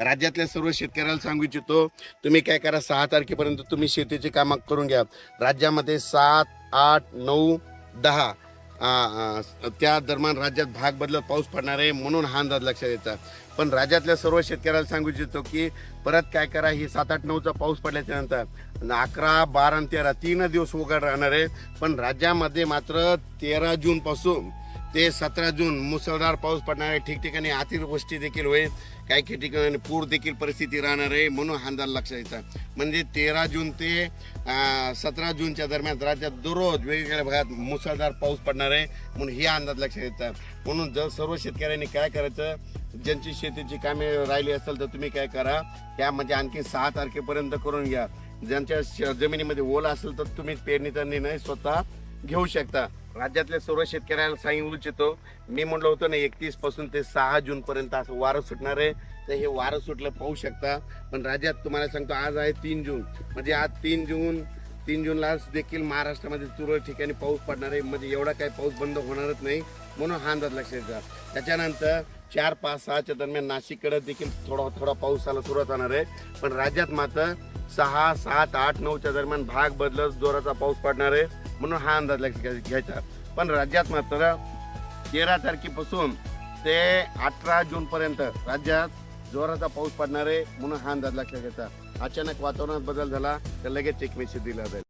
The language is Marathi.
राज्यातल्या सर्व शेतकऱ्याला सांगू इच्छितो तुम्ही काय करा सहा तारखेपर्यंत तुम्ही शेतीची कामं करून घ्या. राज्यामध्ये सात आठ नऊ दहा आ, आ, त्या दरम्यान राज्यात भाग बदलत पाऊस पडणार आहे म्हणून हा अंदाज लक्षात येतात पण राज्यातल्या सर्व शेतकऱ्याला सांगू इच्छितो की परत काय करा ही सात आठ नऊचा पाऊस पडल्याच्या नंतर अकरा बारा आणि तेरा तीन दिवस उघड राहणार आहे. पण राज्यामध्ये मात्र तेरा जूनपासून ते सतरा जून मुसळधार पाऊस पडणार आहे. ठिकठिकाणी अतिवृष्टी देखील होईल. काही काही ठिकाणी पूर देखील परिस्थिती राहणार आहे म्हणून हा अंदाज लक्षात येतात म्हणजे तेरा जून ते सतरा जूनच्या दरम्यान राज्यात दररोज वेगवेगळ्या भागात मुसळधार पाऊस पडणार आहे म्हणून हे अंदाज लक्षात येतात म्हणून जर सर्व शेतकऱ्यांनी काय करायचं ज्यांची शेतीची कामे राहिली असेल तर तुम्ही काय करा त्यामध्ये म्हणजे आणखी सहा तारखेपर्यंत करून घ्या. ज्यांच्या श- जमिनीमध्ये ओला असेल तर तुम्ही पेरणीचा निर्णय स्वतः घेऊ शकता. राज्यातल्या सर्व शेतकऱ्यांना सांगू इच्छितो मी म्हणलं होतं ना एकतीसपासून ते सहा जून पर्यंत असं वारं सुटणार आहे. तर हे वारं सुटलं पाहू शकता. पण राज्यात तुम्हाला सांगतो आज आहे तीन जून. म्हणजे आज तीन जून तीन जूनला देखील महाराष्ट्रामध्ये तुरळक ठिकाणी पाऊस पडणार आहे. म्हणजे एवढा काही पाऊस बंद होणारच नाही म्हणून हा अंदाज लक्षात घ्या. त्याच्यानंतर चार पाच सहाच्या दरम्यान नाशिककडे देखील थोडा थोडा पाऊस आला सुरुवात होणार आहे. पण राज्यात मात्र सहा सात आठ नऊच्या दरम्यान भाग बदलत जोराचा पाऊस पडणार आहे. म्हणून हा अंदाज लक्षात घ्यायचा. पण राज्यात मात्र तेरा तारखेपासून ते अठरा जूनपर्यंत राज्यात जोराचा पाऊस पडणार आहे. म्हणून हा अंदाज लक्षात घ्यायचा. अचानक वातावरणात बदल झाला तर लगेच एक मेसेज दिला जाईल.